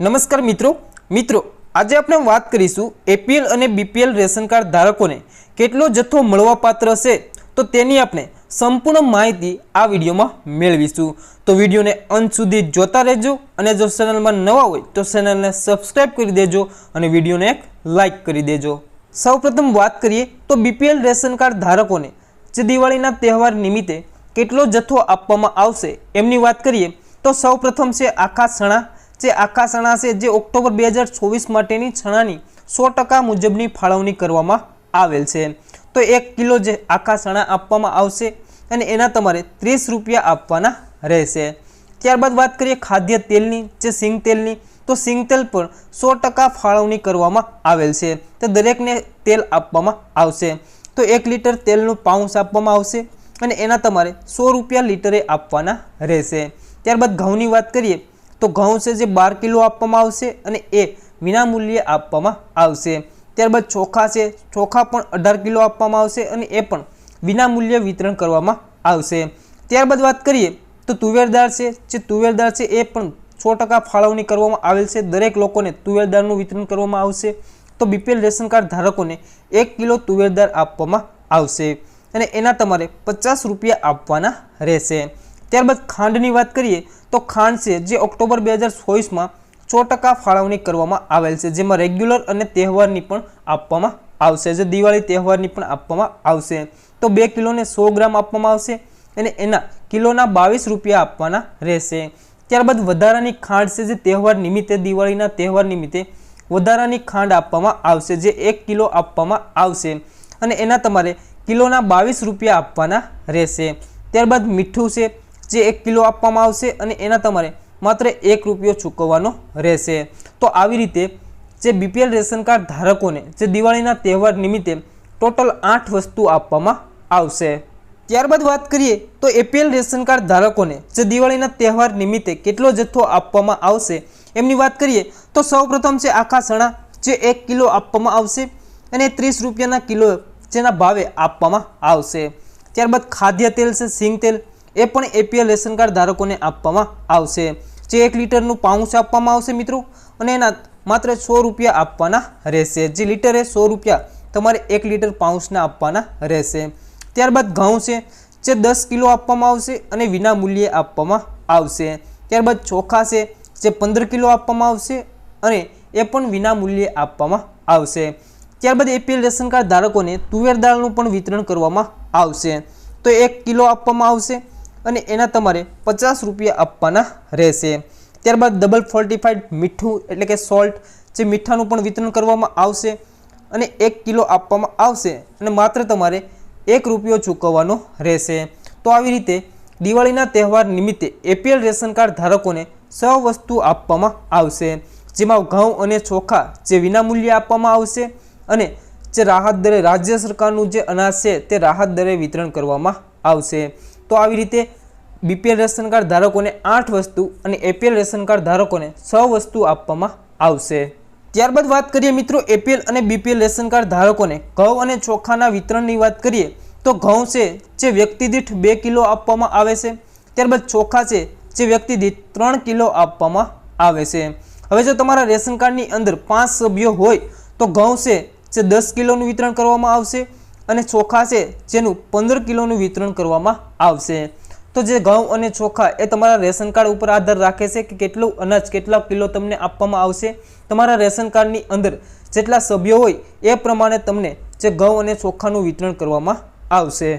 નમસ્કાર મિત્રો. મિત્રો, આજે આપણે વાત કરીશું એપીએલ અને બીપીએલ રેશન કાર્ડ ધારકોને કેટલો જથ્થો મળવાપાત્ર છે? તો તેની આપણે સંપૂર્ણ માહિતી આ વિડીયોમાં મેળવીશું. તો વિડીયોને અંત સુધી જોતા રહેજો અને જો ચેનલમાં નવા હોય તો ચેનલને સબસ્ક્રાઈબ કરી દેજો અને વિડીયોને એક લાઇક કરી દેજો. સૌપ્રથમ વાત કરીએ તો બીપીએલ રેશન કાર્ડ ધારકોને જે દિવાળીના તહેવાર નિમિત્તે કેટલો જથ્થો આપવામાં આવશે એમની વાત કરીએ તો સૌપ્રથમ છે આખા ચણા જે આખા ચણા છે, જે ઓક્ટોબર બે હજાર ચોવીસ માટેની ચણાની સો ટકા મુજબની ફાળવણી કરવામાં આવેલ છે. તો એક કિલો જે આખા ચણા આપવામાં આવશે અને એના તમારે ત્રીસ રૂપિયા આપવાના રહેશે. ત્યારબાદ વાત કરીએ ખાદ્ય તેલની, જે સિંગ તેલની, તો સિંગ તેલ પર સો ટકા ફાળવણી કરવામાં આવેલ છે. તો દરેકને તેલ આપવામાં આવશે. તો એક લીટર તેલનું પાઉન્સ આપવામાં આવશે અને એના તમારે સો રૂપિયા લીટરે આપવાના રહેશે. ત્યારબાદ ઘઉંની વાત કરીએ તો ઘઉં છે જે બાર કિલો આપવામાં આવશે અને એ વિનામૂલ્યે આપવામાં આવશે. ત્યારબાદ ચોખા છે, ચોખા પણ અઢાર કિલો આપવામાં આવશે અને એ પણ વિનામૂલ્યે વિતરણ કરવામાં આવશે. ત્યારબાદ વાત કરીએ તો તુવેર દાળ છે, જે તુવેર દાળ છે એ પણ સો ટકા ફાળવણી કરવામાં આવેલ છે. દરેક લોકોને તુવેર દાળનું વિતરણ કરવામાં આવશે. તો બીપીએલ રેશન કાર્ડ ધારકોને એક કિલો તુવેર દાળ આપવામાં આવશે અને એના તમારે પચાસ રૂપિયા આપવાના રહેશે. ત્યારબાદ ખાંડની વાત કરીએ તો ખાંડ છે જે ઓક્ટોબર બે હજાર ચોવીસમાં સો ટકા ફાળવણી કરવામાં આવેલ છે, જેમાં રેગ્યુલર અને તહેવારની પણ આપવામાં આવશે, જે દિવાળી તહેવારની પણ આપવામાં આવશે. તો બે કિલોને સો ગ્રામ આપવામાં આવશે અને એના કિલોના બાવીસ રૂપિયા આપવાના રહેશે. ત્યારબાદ વધારાની ખાંડ છે, જે તહેવાર નિમિત્તે, દિવાળીના તહેવાર નિમિત્તે વધારાની ખાંડ આપવામાં આવશે, જે એક કિલો આપવામાં આવશે અને એના તમારે કિલોના બાવીસ રૂપિયા આપવાના રહેશે. ત્યારબાદ મીઠું છે જે એક કિલો આપવામાં આવશે અને એના તમારે માત્ર એક રૂપિયો ચૂકવવાનો રહેશે. તો આવી રીતે જે બીપીએલ રેશન કાર્ડ ધારકોને જે દિવાળીના તહેવાર નિમિત્તે ટોટલ આઠ વસ્તુ આપવામાં આવશે. ત્યારબાદ વાત કરીએ તો એપીએલ રેશન કાર્ડ ધારકોને જે દિવાળીના તહેવાર નિમિત્તે કેટલો જથ્થો આપવામાં આવશે એમની વાત કરીએ તો સૌપ્રથમ છે આખા સણા જે એક કિલો આપવામાં આવશે અને ત્રીસ રૂપિયાના કિલો જેના ભાવે આપવામાં આવશે. ત્યારબાદ ખાદ્ય તેલ છે, સિંગ તેલ એ પણ એપીએલ રેશન કાર્ડ ધારકોને આપવામાં આવશે. જે એક લીટરનું પાઉન્સ આપવામાં આવશે મિત્રો. અને એના માત્ર સો રૂપિયા આપવાના રહેશે. જે લીટરે સો રૂપિયા તમારે એક લીટર પાઉન્સના આપવાના રહેશે. ત્યારબાદ ઘઉં છે, જે દસ કિલો આપવામાં આવશે અને વિના મૂલ્યે આપવામાં આવશે. ત્યારબાદ ચોખા છે, જે પંદર કિલો આપવામાં આવશે અને એ પણ વિના મૂલ્યે આપવામાં આવશે. ત્યારબાદ એપીએલ રેશન કાર્ડ ધારકોને તુવેર દાળનું પણ વિતરણ કરવામાં આવશે. તો એક કિલો આપવામાં આવશે. અને એના તમારે પચાસ રૂપિયા આપવાના રહેશે. ત્યારબાદ ડબલ ફોર્ટિફાઈડ મીઠું, એટલે કે સોલ્ટ જે મીઠાનું પણ વિતરણ કરવામાં આવશે અને એક કિલો આપવામાં આવશે અને માત્ર તમારે એક રૂપિયો ચૂકવવાનો રહેશે. તો આવી રીતે દિવાળીના તહેવાર નિમિત્તે એપીએલ રેશન કાર્ડ ધારકોને સૌ વસ્તુ આપવામાં આવશે. જેમાં ઘઉં અને ચોખા જે વિનામૂલ્યે આપવામાં આવશે અને જે રાહત દરે રાજ્ય સરકારનું જે અનાજ છે તે રાહત દરે વિતરણ કરવામાં આવશે. તો આવી રીતે બીપીએલ રેશન કાર્ડ ધારકોને આઠ વસ્તુ અને એપીએલ રેશન કાર્ડ ધારકોને છ વસ્તુ આપવામાં આવશે. ત્યારબાદ વાત કરીએ મિત્રો એપીએલ અને બીપીએલ રેશન કાર્ડ ધારકોને ઘઉં અને ચોખાના વિતરણની વાત કરીએ તો ઘઉં છે જે વ્યક્તિ દીઠ બે કિલો આપવામાં આવે છે. ત્યારબાદ ચોખા છે જે વ્યક્તિ દીઠ ત્રણ કિલો આપવામાં આવે છે. હવે જો તમારા રેશન કાર્ડની અંદર પાંચ સભ્યો હોય તો ઘઉં છે જે દસ કિલોનું વિતરણ કરવામાં આવશે અને ચોખા છે જેનું પંદર કિલોનું વિતરણ કરવામાં આવશે. તો જે ઘઉં અને ચોખા એ તમારા રેશન કાર્ડ ઉપર આધાર રાખે છે કે કેટલું અનાજ, કેટલા કિલો તમને આપવામાં આવશે, તમારા રેશન કાર્ડની અંદર જેટલા સભ્યો હોય એ પ્રમાણે તમને જે ઘઉં અને ચોખાનું વિતરણ કરવામાં આવશે.